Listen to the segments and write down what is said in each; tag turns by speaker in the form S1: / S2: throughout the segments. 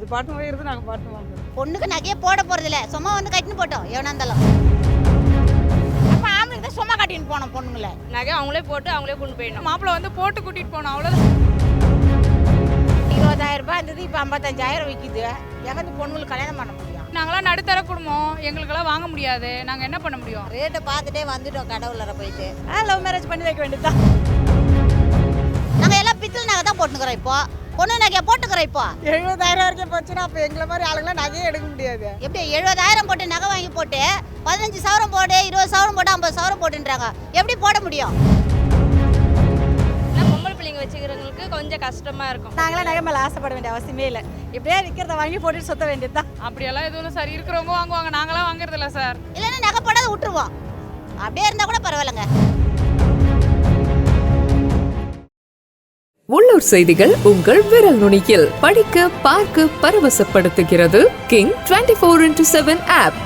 S1: அது பாட்டு போயிருது நாங்கள் பாட்டு வாங்குறோம்.
S2: பொண்ணுக்கு நகையே போட போறதில்ல. சும்மா வந்து கட்டின்னு போட்டோம். எவனா இருந்தாலும்.
S3: அப்போ ஆம்பளைக்கு தான் சும்மா கட்டின்னு போனோம் பொண்ணுங்களை.
S4: நகை அவங்களே போட்டு அவங்களே கொண்டு போயிடணும். மாப்பிள்ளை வந்து போட்டு கூட்டிட்டு போனோம் அவ்வளோதான்
S3: இருபதாயிரம் ரூபாய் இருந்தது இப்போ ஐம்பத்தஞ்சாயிரம் விற்கிது எங்கே பொண்ணுங்களுக்கு கல்யாணம் பண்ண முடியும்?
S4: நாங்களாம் நடுத்தர குடும்பம். எங்களுக்கெல்லாம் வாங்க முடியாது. நாங்கள் என்ன பண்ண முடியும்?
S2: ரேட்டை பார்த்துட்டே வந்துட்டோம் கடவுளரை போயிட்டு.
S1: லவ் மேரேஜ் பண்ணி வைக்க வேண்டியதுதான்.
S2: பித்தளை நகை தான் போட்டுக்கிறோம் இப்போ. பொண்ணு நகையை போட்டுக்கிறோம் இப்போ.
S1: எழுபதாயிரம் வரைக்கும் போச்சுன்னா அப்போ எங்களை மாதிரி ஆளுங்களாம் நகையே எடுக்க முடியாது.
S2: எப்படி? எழுபதாயிரம் போட்டு நகை வாங்கி போட்டு பதினஞ்சு சவரம் போடு இருபது சவரம் போட்டு ஐம்பது சவரம் போட்டுன்றாங்க. எப்படி போட முடியும்?
S4: பொம்பளை பிள்ளைங்க வச்சுக்கிறவங்களுக்கு கொஞ்சம் கஷ்டமா இருக்கும்.
S1: நாங்களாம் நகை மேலே ஆசைப்பட வேண்டிய அவசியமே இல்லை. இப்படியே விற்கிறத வாங்கி போட்டுட்டு சுத்த வேண்டியது தான்
S4: அப்படியெல்லாம் எதுவும் சார். இருக்கிறவங்க வாங்குவாங்க. நாங்களாம் வாங்குறது இல்ல சார்.
S2: இல்லைன்னா நகை போடாத விட்டுருவோம். அப்படியே இருந்தால் கூட பரவாயில்லைங்க.
S5: உள்ளூர் செய்திகள் உங்கள் விரல் நுனியில். படிக்க பார்க்க பரவசப்படுத்துகிறது king twenty four into seven app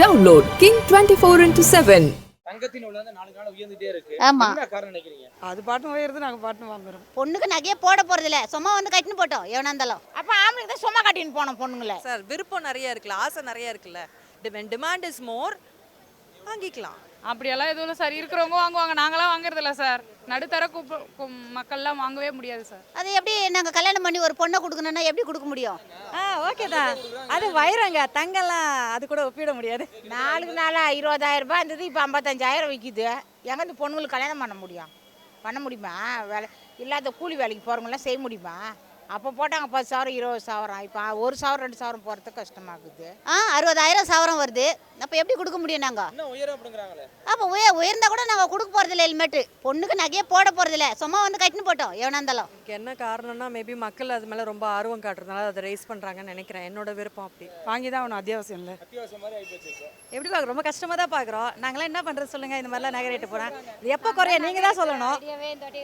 S5: download king twenty four into seven
S6: தங்கத்தின் வந்து நாளுக்கு நாள் உயர்ந்துட்டே இருக்கு.
S2: ஆமா.
S6: காரணம் நினைக்கிறீங்க?
S1: அது பாட்டு போயிருது நாங்கள் பாட்டு வாங்குறோம்.
S2: பொண்ணுக்கு நகையே போட போறதில்ல சும்மா வந்து கட்டின்னு போட்டோம் எவனா இருந்தாலும்.
S3: அப்போ ஆம்பளைக்கு தான் சும்மா கட்டின்னு போனோம் பொண்ணுங்களை.
S7: சார் விருப்பம் நிறைய இருக்குல்ல ஆசை நிறைய இருக்குல்ல. டிமாண்ட் இஸ் மோர் வாங்கிக்கலாம்.
S4: அப்படியெல்லாம் எதுவும் சார். இருக்கிறவங்க வாங்குவாங்க. நாங்களாம் வாங்குறது இல்ல சார். நடுத்தர மக்கள்லாம் வாங்கவே முடியாது சார்.
S2: அது எப்படி நாங்கள் கல்யாணம் பண்ணி ஒரு பொண்ணை கொடுக்கணும்னா எப்படி கொடுக்க முடியும்?
S1: ஆ ஓகே தான். அது வைரங்க. தங்கம்லாம் அது கூட ஒப்பிட முடியாது.
S3: நாளுக்கு நாளாக இருபதாயிரம் ரூபாய் இருந்தது இப்போ ஐம்பத்தஞ்சாயிரம் விற்கிது எங்கே பொண்ணுங்களுக்கு கல்யாணம் பண்ண முடியும்? பண்ண முடியுமா? வேலை இல்லாத கூலி வேலைக்கு போகிறவங்களாம் செய்ய முடியுமா? அப்போ போட்டாங்க பத்து சவரம் இருபது சவரம். இப்போ ஒரு சவரம் ரெண்டு சவரம் போகிறதுக்கு கஷ்டமாகுது
S2: ஆ அறுபதாயிரம் சவரம் வருது. அப்போ எப்படி கொடுக்க முடியும் நாங்கள் அப்போ உய உயர்ந்தா கூட நாங்கள் கொடுக்க போகிறதில்ல ஹெல்மெட்டு பொண்ணுக்கு நகையே போட போகிறதில்ல சும்மா வந்து கட்டின்னு போட்டோம் எவனா இருந்தாலும்.
S7: என்ன காரணம்னா மேபி மக்கள் அது மேலே ரொம்ப ஆர்வம் காட்டுறதுனால அதை ரைஸ் பண்ணுறாங்கன்னு நினைக்கிறேன். என்னோட விருப்பம் அப்படி.
S1: வாங்கி தான் ஒன்றும் அத்தியாவசியம் இல்லை. எப்படி பார்க்குறோம் ரொம்ப கஷ்டமாக தான் பார்க்குறோம் நாங்களாம் என்ன பண்ணுறது சொல்லுங்கள் இந்த மாதிரிலாம் நகை ரேட்டு போகிறேன் இது எப்போ குறைய? நீங்கள் தான் சொல்லணும்.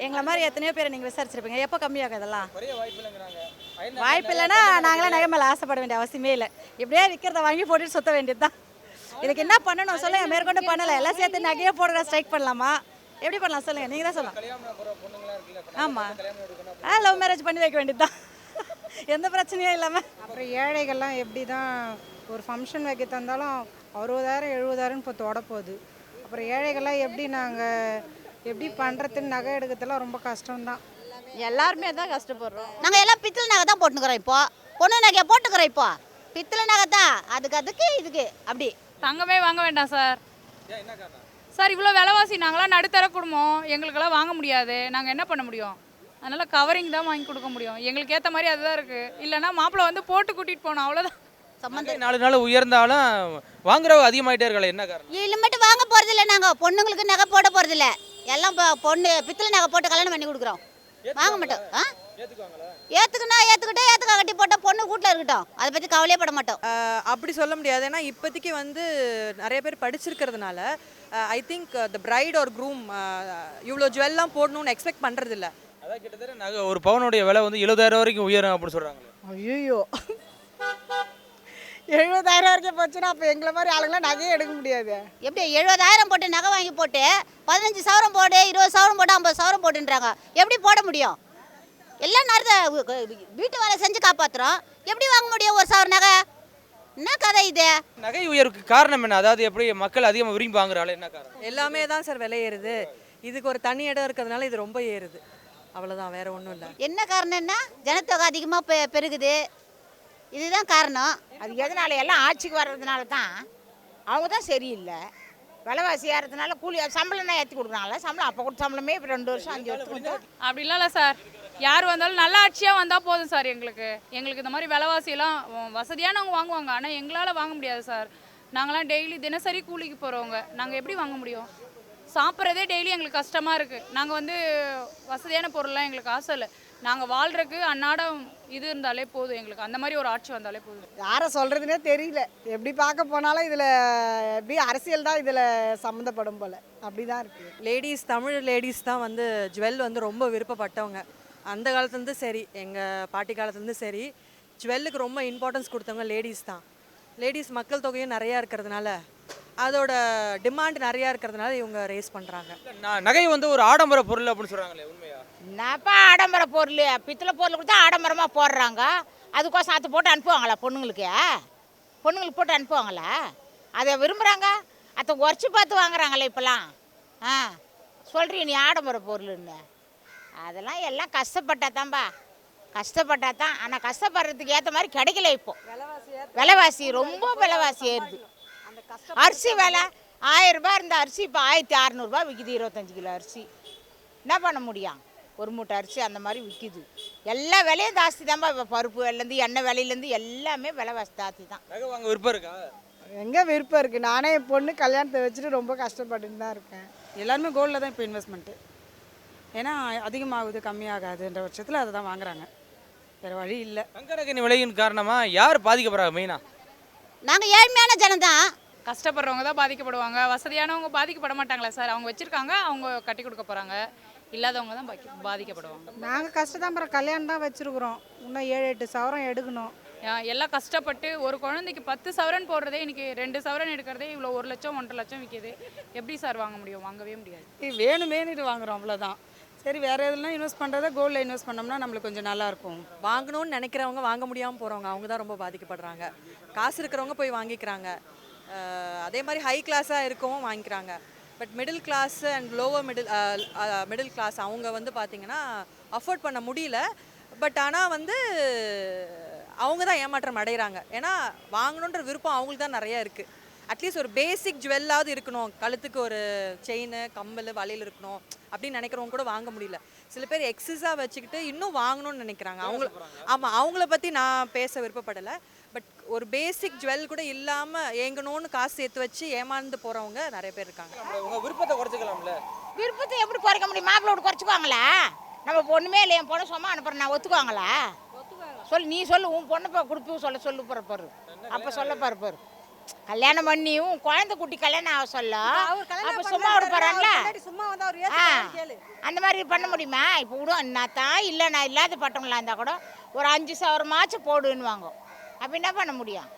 S1: எங்களை மாதிரி எத்தனையோ பேரை நீங்கள் விசாரிச்சிருப்பீங்க. எப்போ கம்மியாகும் இதெல்லாம்?
S6: வாய்ப்பு
S1: இல்லைன்னா நாங்களாம் நகை மேலே ஆசைப்பட வேண்டிய அவசியமே இல்லை. இப்படியே விற்கிறத வாங்கி போட்டுட்டு சுத்த வேண்டியது தான் இதுக்கு என்ன பண்ணணும் சொல்லுங்கள் மேற்கொண்டு பண்ணலை. எல்லாம் சேர்த்து நகையே போடுற ஸ்ட்ரைக் பண்ணலாமா? எப்படி பண்ணலாம் சொல்லுங்கள் நீங்கள் தான் சொல்லலாம். ஆமாம் ஆ லவ் மேரேஜ் பண்ணி வைக்க வேண்டியது தான் எந்த பிரச்சனையும் இல்லாமல்
S8: அப்புறம் ஏழைகள்லாம் எப்படி தான் ஒரு ஃபங்க்ஷன் வைக்க தந்தாலும் அறுபதாயிரம் எழுபதாயிரம் இப்போ தொட போகுது அப்புறம் ஏழைகள்லாம் எப்படி நாங்கள் எப்படி பண்ணுறதுன்னு நகை எடுக்கிறதுலாம் ரொம்ப கஷ்டம்தான்.
S4: எல்லாருமே தான் கஷ்டப்படுறோம்.
S2: நாங்கள் எல்லாம் பித்தளை நகை தான் போட்டுக்கிறோம் இப்போ. பொண்ணு நகையை போட்டுக்கிறோம் இப்போ. பித்தளை நகை தான். அதுக்கு அதுக்கு இதுக்கு. அப்படி.
S4: தங்கமே வாங்க வேண்டாம் சார்.
S6: ஏன் என்ன காரணம்?
S4: சார் இவ்வளோ விலைவாசி நாங்களாம் நடுத்தர குடும்பம். எங்களுக்கெல்லாம் வாங்க முடியாது. நாங்கள் என்ன பண்ண முடியும்? அதனால் கவரிங் தான் வாங்கி கொடுக்க முடியும். எங்களுக்கு ஏற்ற மாதிரி அதுதான் இருக்குது இல்லைன்னா மாப்பிள்ளை வந்து போட்டு கூட்டிகிட்டு போனோம் அவ்வளோதான்
S2: சம்மந்தம்
S6: நாலு நாள் உயர்ந்தாலும் வாங்குறவங்க அதிகமாயிட்டே இருக்கல என்ன காரணம்?
S2: இனிமேட்டு வாங்க போகிறதில்ல நாங்கள் பொண்ணுங்களுக்கு நகை போட போகிறதில்ல எல்லாம் பொண்ணு பித்தளை நகை போட்டு கல்யாணம் பண்ணி கொடுக்குறோம். வாங்க மாட்டோம். ஆ? ஏற்றுக்குன்னா ஏற்றுக்கிட்டே ஏற்றுக்க கட்டி போட்டால் பொண்ணு வீட்டில் இருக்கட்டும். அதை பற்றி கவலையே பட மாட்டோம்.
S7: அப்படி சொல்ல முடியாது. ஏன்னா இப்போதைக்கு வந்து நிறைய பேர் படிச்சிருக்கிறதுனால ஐ திங்க் த பிரைட் ஒரு க்ரூம் இவ்வளோ ஜுவல்லாம் போடணும்னு எக்ஸ்பெக்ட் பண்ணுறதில்ல
S6: அதான் கிட்டத்தட்ட நகை ஒரு பவுனுடைய விலை வந்து எழுபதாயிரம் வரைக்கும் உயரும் அப்படின்னு சொல்கிறாங்களே
S1: ஐயோ எழுபதாயிரம் வரைக்கும் போச்சுன்னா அப்போ எங்களை மாதிரி ஆளுங்களாம் நகையே எடுக்க முடியாது.
S2: எப்படி? எழுபதாயிரம் போட்டு நகை வாங்கி போட்டு பதினஞ்சு சவரம் போடு இருபது சவரம் போட்டு ஐம்பது சவரம் போட்டுன்றாங்க எப்படி போட முடியும்? எல்லாம் நேரத்தை வீட்டு வேலை செஞ்சு காப்பாத்துறோம். எப்படி வாங்க முடியும் ஒரு சவரம் நகை? என்ன கதை இது?
S6: நகை உயர்வுக்கு காரணம் என்ன? அதாவது எப்படி மக்கள் அதிகமாக விரும்பி வாங்குறாள் என்ன காரணம்?
S7: எல்லாமே தான் சார் விலை ஏறுது. இதுக்கு ஒரு தனி இடம் இருக்கிறதுனால இது ரொம்ப ஏறுது. அவ்வளோதான் வேற ஒன்றும் இல்லை.
S2: என்ன காரணம்னா ஜனத்தொகை அதிகமாக பெ பெருகுது. இதுதான் காரணம்.
S3: அது எதனால? எல்லாம் ஆட்சிக்கு வர்றதுனால தான். அவங்க தான் சரியில்லை. விலைவாசி ஏறதுனால கூலி சம்பளம் தான் ஏற்றி கொடுக்குறாங்களே சம்பளம் அப்போ கொடுத்த சம்பளமே இப்போ ரெண்டு வருஷம் அஞ்சு வருஷம்
S4: அப்படிலாம் இல்லை சார். யார் வந்தாலும் நல்ல ஆட்சியாக வந்தால் போதும் சார் எங்களுக்கு. எங்களுக்கு இந்த மாதிரி விலைவாசியெல்லாம் வசதியானவங்க வாங்குவாங்க. ஆனால் எங்களால் வாங்க முடியாது சார். நாங்களாம் டெய்லி தினசரி கூலிக்கு போகிறவங்க நாங்கள் எப்படி வாங்க முடியும்? சாப்பிட்றதே டெய்லி எங்களுக்கு கஷ்டமாக இருக்குது நாங்கள் வந்து வசதியான பொருள்லாம் எங்களுக்கு ஆசை இல்லை. நாங்கள் வாழ்கிறதுக்கு அன்னாடம் இது இருந்தாலே போதும் எங்களுக்கு. அந்த மாதிரி ஒரு ஆட்சி வந்தாலே போதும்.
S1: யாரை சொல்கிறதுனே தெரியல. எப்படி பார்க்க போனாலும் இதில் எப்படி அரசியல் தான் இதில் சம்மந்தப்படும் போல். அப்படி தான் இருக்குது
S7: லேடிஸ் தமிழ் லேடிஸ் தான் வந்து ஜுவல் வந்து ரொம்ப விருப்பப்பட்டவங்க. அந்த காலத்துலேருந்து சரி எங்கள் பாட்டி காலத்துலேருந்து சரி ஜுவல்லுக்கு ரொம்ப இம்பார்ட்டன்ஸ் கொடுத்தவங்க லேடிஸ் தான். லேடிஸ் மக்கள் தொகையும் நிறையா இருக்கிறதுனால அதோட டிமாண்ட் நிறையா இருக்கிறதுனால இவங்க ரேஸ் பண்ணுறாங்க
S6: நகை வந்து ஒரு ஆடம்பர பொருள் அப்படின்னு சொல்கிறாங்களே உண்மையா?
S3: என்னப்பா ஆடம்பர பொருள்? பித்தளை பொருள் கொடுத்தா ஆடம்பரமாக போடுறாங்க. அதுக்கோசம் அதை போட்டு அனுப்புவாங்களா பொண்ணுங்களுக்கு? பொண்ணுங்களுக்கு போட்டு அனுப்புவாங்களா? அதை விரும்புகிறாங்க அதை உரைச்சி பார்த்து வாங்குறாங்களே இப்போலாம் ஆ சொல்கிறீ நீ ஆடம்பர பொருள்னு அதெல்லாம் எல்லாம் கஷ்டப்பட்டா தான்பா. கஷ்டப்பட்டா தான். ஆனால் கஷ்டப்படுறதுக்கு ஏற்ற மாதிரி கிடைக்கல இப்போ. விலைவாசி ரொம்ப விலைவாசி ஏறுது அரிசி விலை ஆயிரம் ரூபாய் இருந்த அரிசி இப்போ ஆயிரத்தி அறநூறுபா விற்கிது இருபத்தஞ்சி கிலோ அரிசி. என்ன பண்ண முடியும்? ஒரு மூட்டை அரிசி அந்த மாதிரி விற்கிது எல்லா விலையும் ஜாஸ்தி தான்ப்பா இப்போ பருப்பு விலைலேருந்து எண்ணெய் விலையிலேருந்து எல்லாமே விலைவாசி ஜாஸ்தி தான்.
S6: வாங்க விருப்பம் இருக்கா?
S8: எங்கே விருப்பம் இருக்குது நானே என் பொண்ணு கல்யாணத்தை வச்சுட்டு ரொம்ப கஷ்டப்பட்டுன்னு தான் இருக்கேன்.
S9: எல்லாருமே கோல்டில் தான் இப்போ இன்வெஸ்ட்மெண்ட்டு ஏன்னா அதிகமாகுது கம்மியாகாதுன்ற பட்சத்தில் அதை தான் வாங்குறாங்க. வேறு வழி இல்லை.
S6: தங்க நகை விலையின் காரணமா யார் பாதிக்கப்படுறாங்க மெயினா?
S2: நாங்கள் ஏழ்மையான ஜனம் தான்.
S4: கஷ்டப்படுறவங்க தான் பாதிக்கப்படுவாங்க. வசதியானவங்க பாதிக்கப்பட மாட்டாங்களா சார்? அவங்க வச்சுருக்காங்க அவங்க கட்டி கொடுக்க போகிறாங்க இல்லாதவங்க தான் பாக்கி- பாதிக்கப்படுவாங்க.
S8: நாங்கள் கஷ்டதான் கல்யாணம் தான் வச்சுருக்குறோம். இன்னும் ஏழு எட்டு சவரம் எடுக்கணும்.
S4: எல்லாம் கஷ்டப்பட்டு ஒரு குழந்தைக்கு பத்து சவரன் போடுறதே இன்னைக்கு ரெண்டு சவரன் எடுக்கிறதே இவ்வளோ ஒரு லட்சம் ஒன்றரை லட்சம் விற்கிது எப்படி சார் வாங்க முடியும்? வாங்கவே முடியாது.
S9: இது வேணுமேனு வாங்குறோம் அவ்வளோதான் சரி வேறு எதுலாம் இன்வெஸ்ட் பண்ணுறத கோல்டில் இன்வெஸ்ட் பண்ணோம்னா நம்மளுக்கு கொஞ்சம் நல்லாயிருக்கும்
S7: வாங்கணும்னு நினைக்கிறவங்க வாங்க முடியாமல் போகிறவங்க அவங்க தான் ரொம்ப பாதிக்கப்படுறாங்க. காசு இருக்கிறவங்க போய் வாங்கிக்கிறாங்க. அஹ் அதே மாதிரி ஹை கிளாஸாக இருக்கவும் வாங்கிக்கிறாங்க. But middle class and lower middle middle class அவங்க வந்து பார்த்திங்கன்னா அஃபோர்ட் பண்ண முடியல. பட் ஆனால் வந்து அவங்க தான் ஏமாற்றம் அடைகிறாங்க ஏன்னா வாங்கணுன்ற விருப்பம் அவங்களுக்கு தான் நிறைய இருக்குது அட்லீஸ்ட் ஒரு பேசிக் ஜுவல்லாவது இருக்கணும். கழுத்துக்கு ஒரு செயின் கம்மல் வளையல் இருக்கணும். அப்படின்னு நினைக்கிறவங்க கூட வாங்க முடியல. சில பேர் எக்ஸஸாக வச்சுக்கிட்டு இன்னும் வாங்கணும்னு நினைக்கிறாங்க. அவங்க ஆமாம் அவங்கள பற்றி நான் பேச விருப்பப்படலை. பட் ஒரு பேசிக் ஜுவல் கூட இல்லாமல் ஏங்கணும்னு காசு சேர்த்து வச்சு ஏமாந்து போகிறவங்க நிறைய பேர் இருக்காங்க.
S6: உங்க விருப்பத்தை குறைச்சிக்கலாம்ல.
S3: விருப்பத்தை எப்படி குறைக்க முடியும்? மாப்பிள்ளோட குறைச்சிக்குவாங்களா? நம்ம பொண்ணுமே இல்லை என் பொண்ணை சும்மா அனுப்புறேன். நான் ஒத்துக்குவாங்களா? சொல்லு நீ சொல்லு உன் பொண்ணை இப்போ கொடுப்பு சொல்ல சொல்லு போற பாரு. அப்போ சொல்ல பாரு பாரு. கல்யாணம் பண்ணியும் குழந்தை குட்டி கல்யாணம் ஆக சொல்ல. அப்போ சும்மா விட போறான்ல
S8: சும்மா வந்து அவர்
S3: ஆ. அந்த மாதிரி பண்ண முடியுமா? இப்போ விடும் நான் தான் இல்லை நான் இல்லாத பட்டவங்களா இருந்தால் கூட ஒரு அஞ்சு சவரமாச்சும் போடுன்னுவாங்க. அப்போ என்ன பண்ண முடியும்?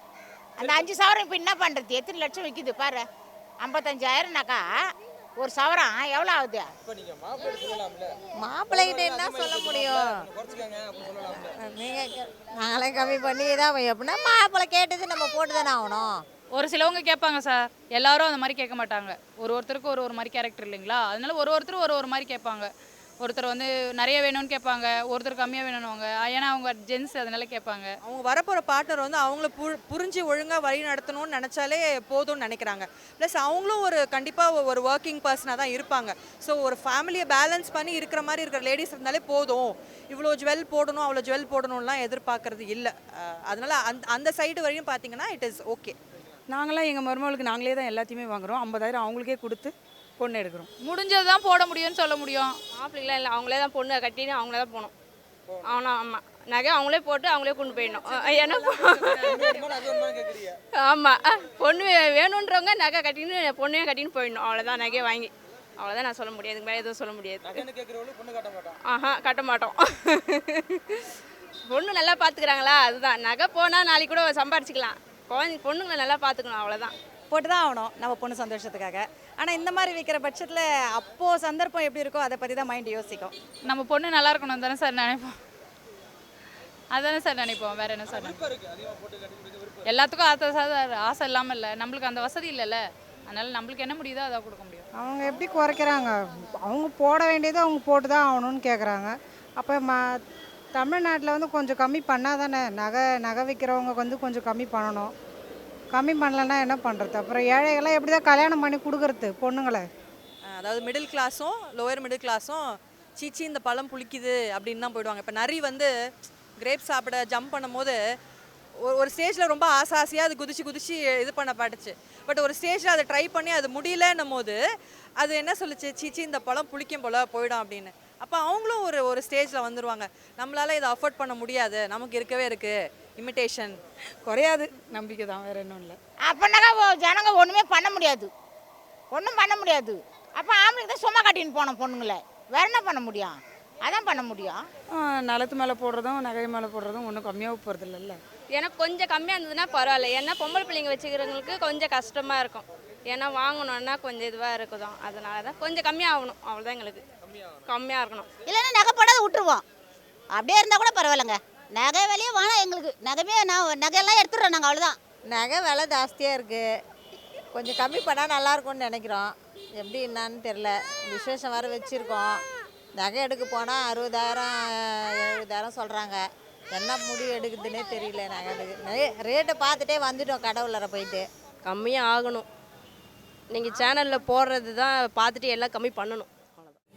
S3: அந்த அஞ்சு சவரம் இப்போ என்ன பண்ணுறது எத்தனை லட்சம் விற்கிது பாரு. ஐம்பத்தஞ்சாயிரம்னாக்கா ஒரு சவரம் எவ்வளோ ஆகுது?
S10: மாப்பிள்ளைகிட்ட என்ன சொல்ல முடியும்? நீங்கள் நாங்களே கம்மி பண்ணி தான் எப்படின்னா மாப்பிள்ளை கேட்டது நம்ம போட்டு தானே ஆகணும்.
S4: ஒரு சிலவங்க கேட்பாங்க சார் எல்லாரும் அந்த மாதிரி கேட்க மாட்டாங்க. ஒரு ஒருத்தருக்கு ஒரு ஒரு மாதிரி கேரக்டர் இல்லைங்களா? அதனால ஒரு ஒருத்தர் ஒரு ஒரு மாதிரி கேட்பாங்க. ஒருத்தர் வந்து நிறைய வேணும்னு கேட்பாங்க ஒருத்தர் கம்மியாக வேணும்னுவாங்க. ஏன்னா அவங்க ஜென்ஸ் அதனால கேட்பாங்க.
S7: அவங்க வரப்போகிற பார்ட்னர் வந்து அவங்கள பு புரிஞ்சு ஒழுங்காக வழி நடத்தணும்னு நினச்சாலே போதும்னு நினைக்கிறாங்க. ப்ளஸ் அவங்களும் ஒரு கண்டிப்பாக ஒரு ஒர்க்கிங் பர்சனாக தான் இருப்பாங்க. ஸோ ஒரு ஃபேமிலியை பேலன்ஸ் பண்ணி இருக்கிற மாதிரி இருக்கிற லேடிஸ் இருந்தாலே போதும். இவ்வளோ ஜுவல் போடணும் அவ்வளோ ஜுவல் போடணும்லாம் எதிர்பார்க்கறது இல்லை. அதனால் அந்த அந்த சைடு வரையும் பார்த்தீங்கன்னா இட் இஸ் ஓகே
S9: நாங்களாம் எங்கள் மருமகளுக்கு நாங்களே தான் எல்லாத்தையுமே வாங்குறோம். ஐம்பதாயிரம் அவங்களுக்கே கொடுத்து பொண்ணு எடுக்கிறோம்.
S4: முடிஞ்சது தான் போட முடியும்னு சொல்ல முடியும்.
S11: மாப்பிள்ளைங்களாம் இல்லை அவங்களே தான் பொண்ணு கட்டின்னு அவங்களே தான் போகணும். அவனா ஆமாம் நகை அவங்களே போட்டு அவங்களே கொண்டு போயிடணும். ஏன்னா
S6: கேட்குறீங்க
S11: ஆமாம் பொண்ணு வேணுன்றவங்க நகை கட்டின்னு பொண்ணையும் கட்டின்னு போயிடணும். அவ்வளோதான் நகையை வாங்கி. அவ்வளோதான் நான் சொல்ல முடியாது. இதுக்கு மேலே எதுவும் சொல்ல முடியாது.
S6: பொண்ணு
S11: ஆஹா கட்ட மாட்டோம். பொண்ணு நல்லா பார்த்துக்கிறாங்களா அதுதான். நகை போனால் நாளைக்கு கூட சம்பாரிச்சிக்கலாம். குழந்தை பொண்ணுங்களை நல்லா பார்த்துக்கணும் அவ்வளோதான்
S1: போட்டு தான் ஆகணும் நம்ம பொண்ணு சந்தோஷத்துக்காக. ஆனால் இந்த மாதிரி விற்கிற பட்சத்தில் அப்போது சந்தர்ப்பம் எப்படி இருக்கோ அதை பற்றி தான் மைண்ட் யோசிக்கும்.
S4: நம்ம பொண்ணு நல்லா இருக்கணும் தானே சார் நினைப்போம். அதானே சார் நினைப்போம் வேற என்ன சார் எல்லாத்துக்கும் ஆசை சார் ஆசை இல்லாமல் இல்லை. நம்மளுக்கு அந்த வசதி இல்லைல்ல. அதனால நம்மளுக்கு என்ன முடியுதோ அதை கொடுக்க முடியும்.
S8: அவங்க எப்படி குறைக்கிறாங்க? அவங்க போட வேண்டியது அவங்க போட்டு தான் ஆகணும்னு கேட்குறாங்க அப்போ ம தமிழ்நாட்டில் வந்து கொஞ்சம் கம்மி பண்ணால் தானே நகை நகை விற்கிறவங்க வந்து கொஞ்சம் கம்மி பண்ணணும். கம்மி பண்ணலன்னா என்ன பண்ணுறது அப்புறம் ஏழைகள்லாம் எப்படி தான் கல்யாணம் பண்ணி கொடுக்குறது பொண்ணுங்களை?
S7: அதாவது மிடில் கிளாஸும் லோயர் மிடில் கிளாஸும் சீச்சி இந்த பழம் புளிக்குது அப்படின்னு தான் போயிடுவாங்க. இப்போ நரி வந்து கிரேப் சாப்பிட ஜம்ப் பண்ணும்போது ஒரு ஒரு ஸ்டேஜில் ரொம்ப ஆசை ஆசையாக அது குதிச்சு குதிச்சு இது பண்ண பாட்டுச்சு. பட் ஒரு ஸ்டேஜில் அதை ட்ரை பண்ணி அது முடியலன்னும் போது அது என்ன சொல்லுச்சு? சீச்சி இந்த பழம் புளிக்கும் போல போயிடும் அப்படின்னு. அப்போ அவங்களும் ஒரு ஒரு ஸ்டேஜில் வந்துடுவாங்க நம்மளால இதை அஃபோர்ட் பண்ண முடியாது. நமக்கு இருக்கவே இருக்குது இமிட்டேஷன்
S9: குறையாது. நம்பிக்கை தான் வேறு ஒன்றும் இல்லை.
S3: அப்போனாக்கா ஓ- ஜனங்க ஒன்றுமே பண்ண முடியாது. ஒன்றும் பண்ண முடியாது. அப்போ ஆம்பளைக்கு தான் சும்மா கட்டின்னு போனோம் பொண்ணுங்களை. வேற என்ன பண்ண முடியும்? அதான் பண்ண முடியும்.
S9: நிலத்து மேலே போடுறதும் நகை மேலே போடுறதும் ஒன்றும் கம்மியாக போகிறது இல்லைல்ல
S11: ஏன்னா கொஞ்சம் கம்மியாக இருந்ததுன்னா பரவாயில்ல. ஏன்னா பொம்பளை பிள்ளைங்க வச்சுக்கிறவங்களுக்கு கொஞ்சம் கஷ்டமாக இருக்கும். ஏன்னா வாங்கணுன்னா கொஞ்சம் இதுவாக இருக்குதான். அதனால தான் கொஞ்சம் கம்மியாக ஆகணும் அவ்வளோதான் எங்களுக்கு. கம்மியாக இருக்கணும்
S2: இல்லைன்னா நகை போடாத விட்டுருவோம். அப்படியே இருந்தால் கூட பரவாயில்லைங்க. நகை விலையே வேணாம் எங்களுக்கு. நகைமே நான் நகையெல்லாம் எடுத்துடுறோம் நாங்கள் அவ்வளோதான்
S10: நகை விலை ஜாஸ்தியாக இருக்குது கொஞ்சம் கம்மி பண்ணால் நல்லா இருக்கும்னு நினைக்கிறோம். எப்படி என்னான்னு தெரில விசேஷம் வேறு வச்சுருக்கோம். நகை எடுக்க போனால் அறுபதாயிரம் எழுபதாயிரம் சொல்கிறாங்க என்ன முடிவு எடுக்குதுன்னே தெரியல நகை எடுக்க. ரேட்டை பார்த்துட்டே வந்துட்டோம் கடவுளரை போயிட்டு.
S11: கம்மியாக ஆகணும் நீங்கள் சேனலில் போடுறது தான் பார்த்துட்டு எல்லாம் கம்மி பண்ணணும்.